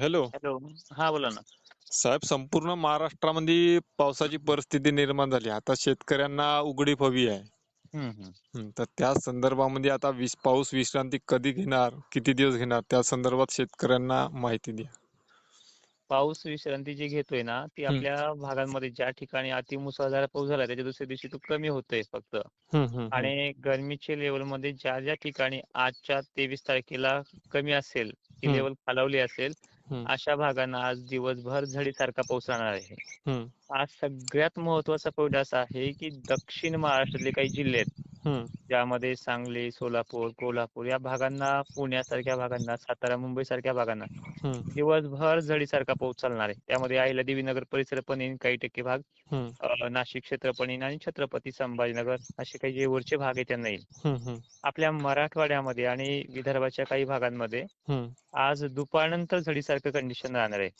Hello hello हा बोला ना साहेब संपूर्ण महाराष्ट्रामध्ये पावसाची परिस्थिती निर्माण झाली आता शेतकऱ्यांना उघडीप हवी आहे हम्म, हम्म. हं, तर त्या संदर्भामध्ये आता विस पाऊस विश्रांती कधी घेणार किती दिवस घेणार त्या संदर्भात शेतकऱ्यांना माहिती द्या पाऊस विश्रांती जी घेतोय ना ती हम्म. आपल्या भागांमध्ये ज्या ठिकाणी अतिमुसळधार पाऊस झाला त्याच्या दुसऱ्या दिवशी तो कमी होतोय फक्त हं, हं, हं. आणि गरमीच्या लेवलमध्ये ज्या ज्या ठिकाणी आजच्या तेवीस तारखेला कमी असेल ती हम्म. लेवल खालावली असेल अशा भागांना आज दिवसभर झडीसारखा पाऊस राहणार आहे. हं, आज सगळ्यात महत्त्वाचा पॉईंट असा आहे की दक्षिण महाराष्ट्रातले काही जिल्हे आहेत. ज्यामध्ये सांगली सोलापूर कोल्हापूर या भागांना पुण्यासारख्या भागांना सातारा मुंबई सारख्या भागांना दिवसभर झडीसारखा पाऊस चालणार आहे. त्यामध्ये अहिल्यादेवी नगर परिसर पण येईल काही टक्के भाग नाशिक क्षेत्र पण येईल आणि छत्रपती संभाजीनगर असे काही जे वरचे भाग आहे त्यांना येईल. आपल्या मराठवाड्यामध्ये आणि विदर्भाच्या काही भागांमध्ये आज दुपारनंतर झडीसारखं कंडिशन राहणार आहे.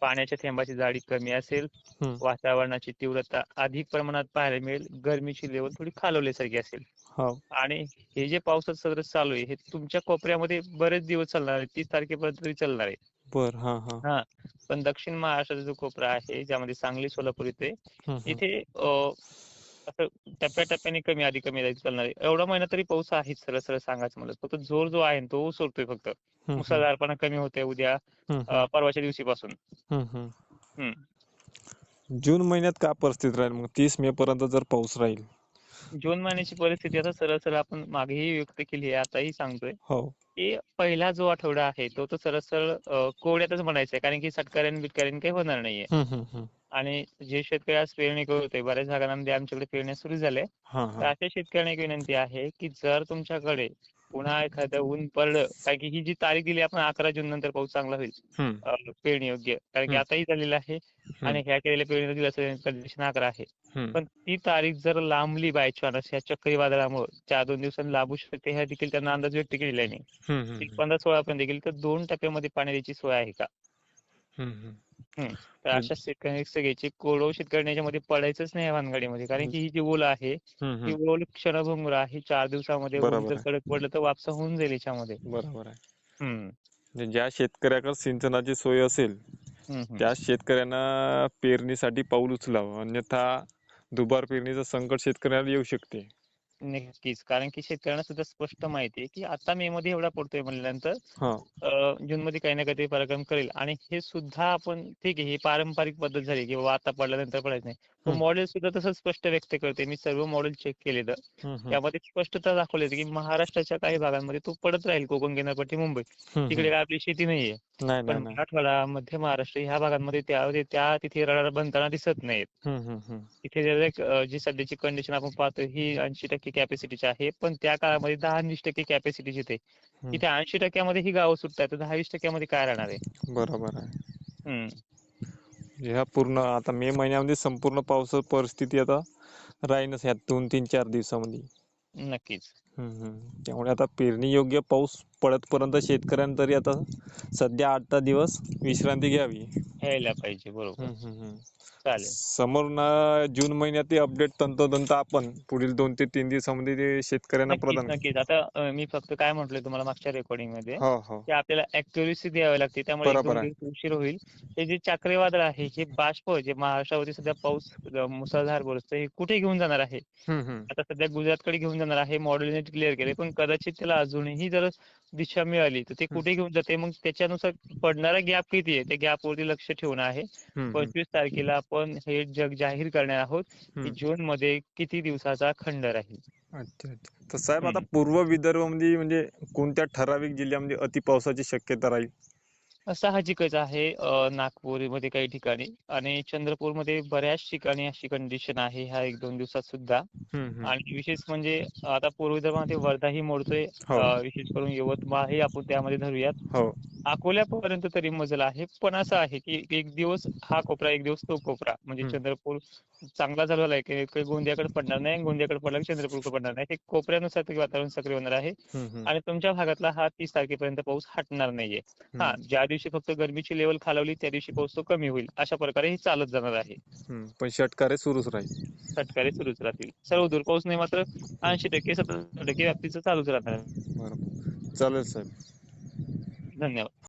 पाण्याच्या थेंबाची जाडी कमी असेल. वातावरणाची तीव्रता अधिक प्रमाणात पाहायला मिळेल गरमीची लेवल थोडी खालवल्यासारखी असेल. हो. आणि हे जे पावसाचं सत्र चालू आहे हे तुमच्या कोपऱ्यामध्ये बरेच दिवस चालणार आहे तीस तारखेपर्यंत तरी चालणार आहे. बर हा पण दक्षिण महाराष्ट्राचा जो कोपरा आहे ज्यामध्ये सांगली सोलापूर. इथे अ, असं टप्प्याटप्प्याने कमी अधिक कमी चालणार आहे. एवढा महिना तरी पाऊस आहे सरळ सरळ सांगायचं मला फक्त जोर जो आहे तो ओसरतोय फक्त. मुसळधारपणा कमी होतोय उद्या परवाच्या दिवशीपासून. जून महिन्यात काय परिस्थिती राहील? मग तीस मे पर्यंत जर पाऊस राहील जून महिन्याची परिस्थिती आता सरळ सरळ आपण मागेही व्यक्त केली आहे आताही सांगतोय. हो. की पहिला जो आठवडा आहे तो तर सरळ सरळ अ, कोवड्यातच म्हणायचा आहे कारण की सटकऱ्यांनी बिटकऱ्यांनी काही होणार नाहीये. आणि जे शेतकरी आज पेरणी करत होते बऱ्याच भागांमध्ये आमच्याकडे पेरण्या सुरू झाल्या. तर हा. अशा शेतकऱ्यांना एक विनंती आहे की जर तुमच्याकडे पुन्हा एखादं ऊन पडलं कारण की ही जी तारीख दिली आपण अकरा जून नंतर पाऊस चांगला होईल. पेरणी योग्य कारण की हं. आताही झालेलं आहे आणि ह्या केलेल्या पेरणी दिवस कंडिशन अकरा आहे. पण ती तारीख जर लांबली बाय चान्स ह्या चक्रीवादळामुळे चार दोन दिवसांनी लांबू शकते ह्या देखील त्यांना अंदाज व्यक्त केलेला नाही एक पंधरा सोळा पर्यंत गेली तर दोन टप्प्यामध्ये पाणी द्यायची सोय आहे का. तर अशा शेतकऱ्यांनी सगळ्याची कोरडवाहू शेतकऱ्यांनी याच्यामध्ये पडायचंच नाही या भानगडीमध्ये कारण की ही जी ओल आहे हं, ती. ओल क्षणभंगुर आहे चार दिवसामध्ये जर. कडक पडलं तर वापसा होऊन जाईल याच्यामध्ये बरोबर आहे हम्म. म्हणजे ज्या शेतकऱ्याकडे सिंचनाची सोय असेल. त्या शेतकऱ्यांना पेरणीसाठी पाऊल उचलावं अन्यथा दुबार पेरणीचं संकट शेतकऱ्याला येऊ शकते नक्कीच. कारण की शेतकऱ्यांना सुद्धा स्पष्ट माहिती आहे की आता मे मध्ये एवढा पडतोय म्हणल्यानंतर हा. जून मध्ये काही ना काही पराक्रम करेल. आणि हे सुद्धा आपण ठीक आहे ही पारंपरिक पद्धत झाली की बाबा आता पडल्यानंतर पडायचं नाही. मॉडेल सुद्धा तसं स्पष्ट व्यक्त करते. मी सर्व मॉडेल चेक केलेलं. त्यामध्ये स्पष्टता दाखवली होती की महाराष्ट्राच्या काही भागांमध्ये तो पडत राहील कोकण किनारपट्टी मुंबई. तिकडे. काय आपली शेती नाहीये. नाही पण मराठवाडा मध्य महाराष्ट्र ह्या भागांमध्ये त्या त्या तिथे रडार बनताना दिसत नाहीत. तिथे जी सध्याची कंडिशन आपण पाहतो ही ऐंशी टक्के कॅपॅसिटीची आहे. पण त्या काळामध्ये दहा वीस टक्के कॅपॅसिटीची होते हं. इथे ऐंशी टक्क्यामध्ये ही गावं सुटतात. तर दहा वीस टक्क्यामध्ये काय राहणार आहे? बरोबर आहे. ह्या पूर्ण आता मे महिन्यामध्ये संपूर्ण पावस परिस्थिती आता राहीनच ह्या दोन तीन चार दिवसामध्ये. नक्कीच. त्यामुळे आता पेरणी योग्य पाऊस पडतपर्यंत शेतकऱ्यांनी तरी आता सध्या आठ दहा दिवस विश्रांती घ्यावी. घ्यायला पाहिजे बरोबर. हं, हं, हं. चालेल. समोर ना जून महिन्यात अपडेट तंतोतंत आपण पुढील दोन ते तीन दिवसामध्ये ते शेतकऱ्यांना प्रदान नक्कीच. आता मी फक्त काय म्हटलंय तुम्हाला मागच्या रेकॉर्डिंगमध्ये हो हो. की आपल्याला अॅक्युरेसी द्यावी लागते त्यामुळे उशीर होईल. हे जे चक्रीवादळ आहे हे बाष्प जे महाराष्ट्रावरती सध्या पाऊस मुसळधार बरसतं हे कुठे घेऊन जाणार आहे? हं, हं. आता सध्या गुजरातकडे घेऊन जाणार आहे मॉडेलने क्लिअर केले पण कदाचित त्याला अजूनही जर दिशा मिळाली तर ते कुठे घेऊन जाते मग त्याच्यानुसार पडणारा गॅप किती आहे त्या गॅपवरती लक्ष ठेवणं आहे. पंचवीस तारखेला आपण हे जग जाहीर करणार आहोत की. जून मध्ये किती दिवसाचा खंड राहील अच्छा तर साहेब आता. पूर्व विदर्भामध्ये म्हणजे कोणत्या ठराविक जिल्ह्यामध्ये अति पावसाची शक्यता राहील साहजिकच आहे नागपूरमध्ये काही ठिकाणी आणि चंद्रपूरमध्ये बऱ्याच ठिकाणी अशी कंडिशन आहे ह्या एक दोन दिवसात सुद्धा हं, हं. आणि विशेष म्हणजे आता पूर्व विदर्भामध्ये वर्धाही मोडतोय हो. विशेष करून यवतमाळही आपण त्यामध्ये धरूयात हो अकोल्यापर्यंत तरी मजल आहे. पण असं आहे की एक दिवस हा कोपरा एक दिवस तो कोपरा. म्हणजे. चंद्रपूर चांगला झालेला आहे की काही गोंदियाकडे पडणार नाही गोंदियाकडे पडला की चंद्रपूरकडे पडणार नाही. हे कोपऱ्यानुसार वातावरण सक्रिय होणार आहे. आणि तुमच्या भागातला हा तीस तारखेपर्यंत पाऊस हटणार नाहीये. हा ज्या दिवशी फक्त गरमीची लेवल खालावली त्या दिवशी पाऊस तो कमी होईल. अशा प्रकारे हे चालत जाणार आहे. पण षटकारे सुरूच राहील. फटकारे सुरूच राहतील. सर्व दूर पाऊस नाही मात्र ऐंशी टक्के सत्तर टक्के व्याप्तीचं चालूच राहणार चालेल साहेब. धन्यवाद.